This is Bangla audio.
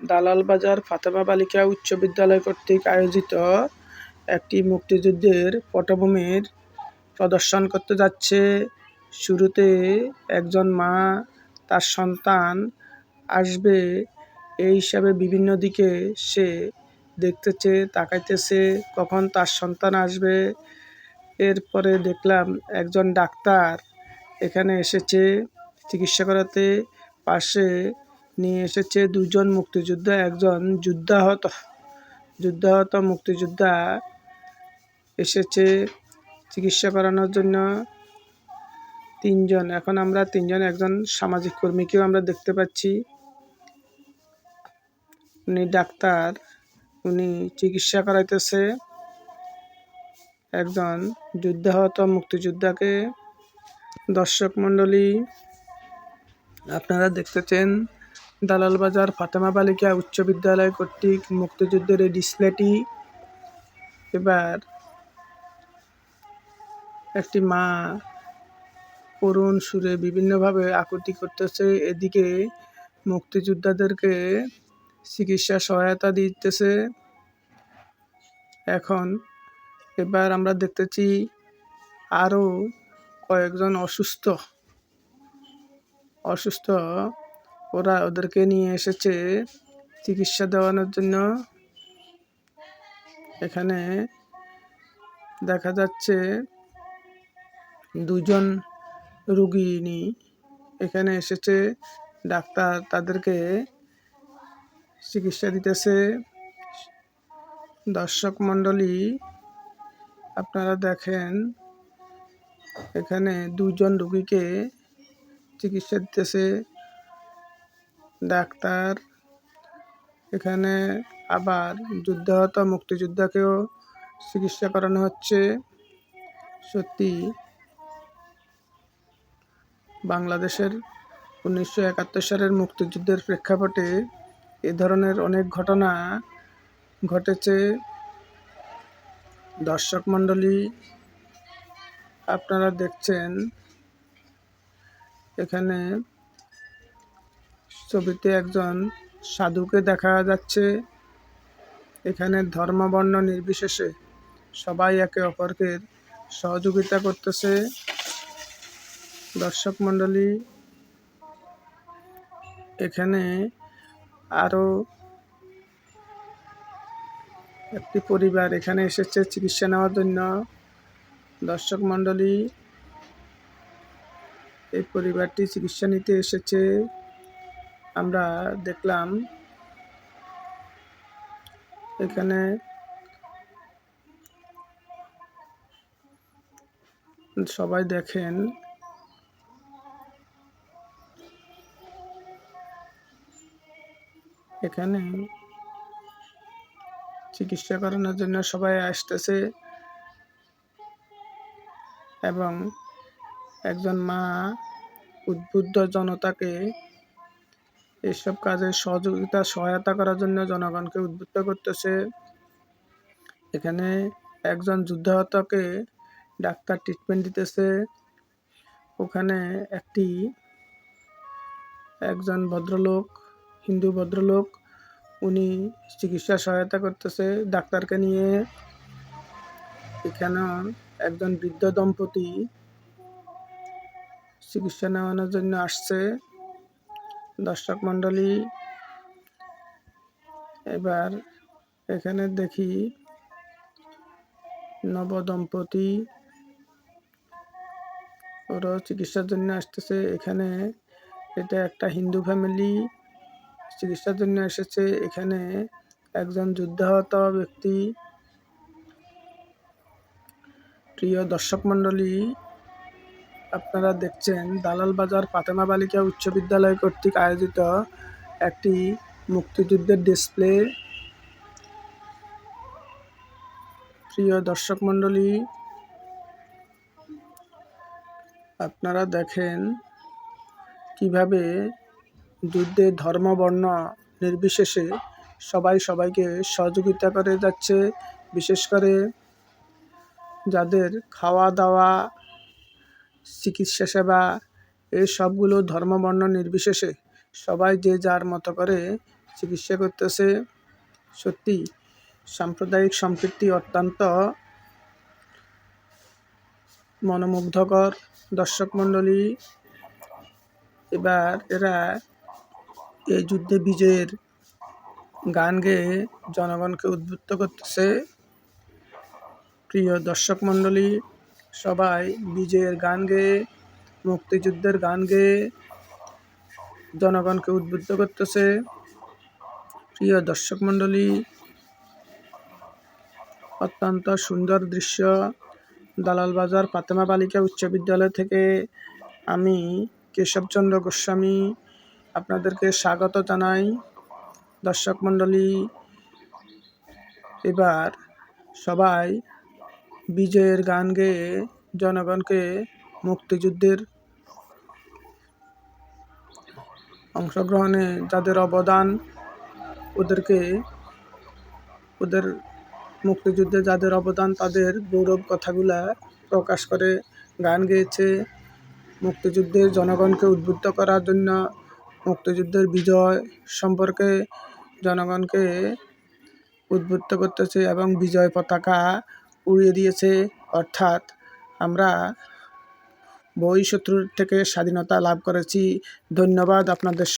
দালাল বাজার ফাতেমা বালিকা উচ্চ বিদ্যালয় কর্তৃক আয়োজিত একটি মুক্তিযুদ্ধের পটভূমির প্রদর্শন করতে যাচ্ছে। শুরুতে একজন মা, তার সন্তান আসবে, এই হিসাবে বিভিন্ন দিকে সে দেখতেছে, তাকাইতেছে, কখন তার সন্তান আসবে। এরপরে দেখলাম একজন ডাক্তার এখানে এসেছে, চিকিৎসা করাতে পাশে নিয়ে এসেছে দুজন মুক্তিযোদ্ধা, একজন যুদ্ধাহত যুদ্ধাহত মুক্তিযোদ্ধা এসেছে চিকিৎসা করানোর জন্য। তিনজন, এখন আমরা তিনজন, একজন সামাজিক কর্মীকেও আমরা দেখতে পাচ্ছি। উনি ডাক্তার, উনি চিকিৎসা করাইতেছে। একজন যুদ্ধাহত মুক্তিযোদ্ধাকে দর্শক মণ্ডলী, আপনারা দেখতেছেন। দালাল বাজার ফাতেমা বালিকা উচ্চ বিদ্যালয় কর্তৃক মুক্তিযুদ্ধের এই ডিসপ্লেটি এবার একটি মা করুণ সুরে বিভিন্নভাবে আকুতি করতেছে। এদিকে মুক্তিযোদ্ধাদেরকে চিকিৎসা সহায়তা দিতেছে। এখন এবার আমরা দেখতেছি আরও কয়েকজন অসুস্থ অসুস্থ ওরা ওদেরকে নিয়ে এসেছে চিকিৎসা দেওয়ানোর জন্য। এখানে দেখা যাচ্ছে দুজন রুগিনী এখানে এসেছে, ডাক্তার তাদেরকে চিকিৎসা দিতেছে। দর্শক মণ্ডলী, আপনারা দেখেন, এখানে দুজন রুগীকে চিকিৎসা দিতেছে। ডাক্তার। এখানে আবার যুদ্ধাহত মুক্তিযোদ্ধাকেও চিকিৎসা করানো হচ্ছে। সত্যি, বাংলাদেশের উনিশশো একাত্তর সালের মুক্তিযুদ্ধের প্রেক্ষাপটে এ ধরনের অনেক ঘটনা ঘটেছে। দর্শক মণ্ডলী, আপনারা দেখছেন, এখানে ছবিতে একজন সাধুকে দেখা যাচ্ছে। এখানে ধর্ম বর্ণ নির্বিশেষে সবাই একে অপরকে সহযোগিতা করতেছে। দর্শক মণ্ডলী, এখানে আরও একটি পরিবার এখানে এসেছে চিকিৎসা নেওয়ার জন্য। দর্শক মণ্ডলী, এই পরিবারটি চিকিৎসা নিতে এসেছে। আমরা দেখলাম। এখানে সবাই দেখেন। এখানে চিকিৎসা করানোর জন্য সবাই আসতেছে এবং একজন মা উদ্বুদ্ধ জনতাকে এসব কাজে সহযোগিতা, সহায়তা করার জন্য জনগণকে উদ্বুদ্ধ করতেছে। এখানে একজন যুদ্ধাহতকে ডাক্তার ট্রিটমেন্ট দিতেছে। ওখানে একটি, একজন ভদ্রলোক, হিন্দু ভদ্রলোক, উনি চিকিৎসা সহায়তা করতেছে ডাক্তারকে নিয়ে। এখানে একজন বৃদ্ধ দম্পতি চিকিৎসা নেওয়ানোর জন্য আসছে। দর্শক মণ্ডলী, এবার এখানে দেখি নবদম্পতি ওরা চিকিৎসার জন্য আসতেছে। এখানে এটা একটা হিন্দু ফ্যামিলি, চিকিৎসার জন্য এসেছে। এখানে একজন যুদ্ধাহত ব্যক্তি। প্রিয় দর্শক মণ্ডলী আপনারা দেখছেন দালাল বাজার ফাতেমা বালিকা উচ্চ বিদ্যালয় কর্তৃক আয়োজিত একটি মুক্তিযুদ্ধের ডিসপ্লে প্রিয় দর্শক মণ্ডলী, আপনারা দেখেন কীভাবে যুদ্ধে ধর্ম, বর্ণ নির্বিশেষে সবাই সবাইকে সহযোগিতা করে যাচ্ছে। বিশেষ করে যাদের খাওয়া দাওয়া চিকিৎসা সেবা, এই সবগুলো ধর্ম বর্ণ নির্বিশেষে সবাই যে যার মতো করে চিকিৎসা করতেছে। সত্যি, সাম্প্রদায়িক সম্পৃক্তি অত্যন্ত মনোমুগ্ধকর। দর্শক মণ্ডলী, এবার এরা এই যুদ্ধে বিজয়ের গান গেয়ে জনগণকে উদ্বুদ্ধ করতেছে। প্রিয় দর্শক মণ্ডলী সবাই বিজয়ের গান গেয়ে, মুক্তিযুদ্ধের গান গেয়ে জনগণকে উদ্বুদ্ধ করতেছে। প্রিয় দর্শক মণ্ডলী, অত্যন্ত সুন্দর দৃশ্য। দালাল বাজার ফাতেমা বালিকা উচ্চ বিদ্যালয় থেকে আমি কেশবচন্দ্র গোস্বামী আপনাদেরকে স্বাগত জানাই। দর্শক মণ্ডলী, এবার সবাই বিজয়ের গান গেয়ে জনগণকে মুক্তিযুদ্ধের অংশগ্রহণে যাদের অবদান, ওদেরকে, ওদের মুক্তিযুদ্ধে যাদের অবদান, তাদের গৌরব কথাগুলা প্রকাশ করে গান গেয়েছে। মুক্তিযুদ্ধে জনগণকে উদ্বুদ্ধ করার জন্য মুক্তিযুদ্ধের বিজয় সম্পর্কে জনগণকে উদ্বুদ্ধ করতেছে এবং বিজয় পতাকা উড়িয়ে দিয়েছে। অর্থাৎ আমরা বহিঃশত্রুর থেকে স্বাধীনতা লাভ করেছি। ধন্যবাদ আপনাদের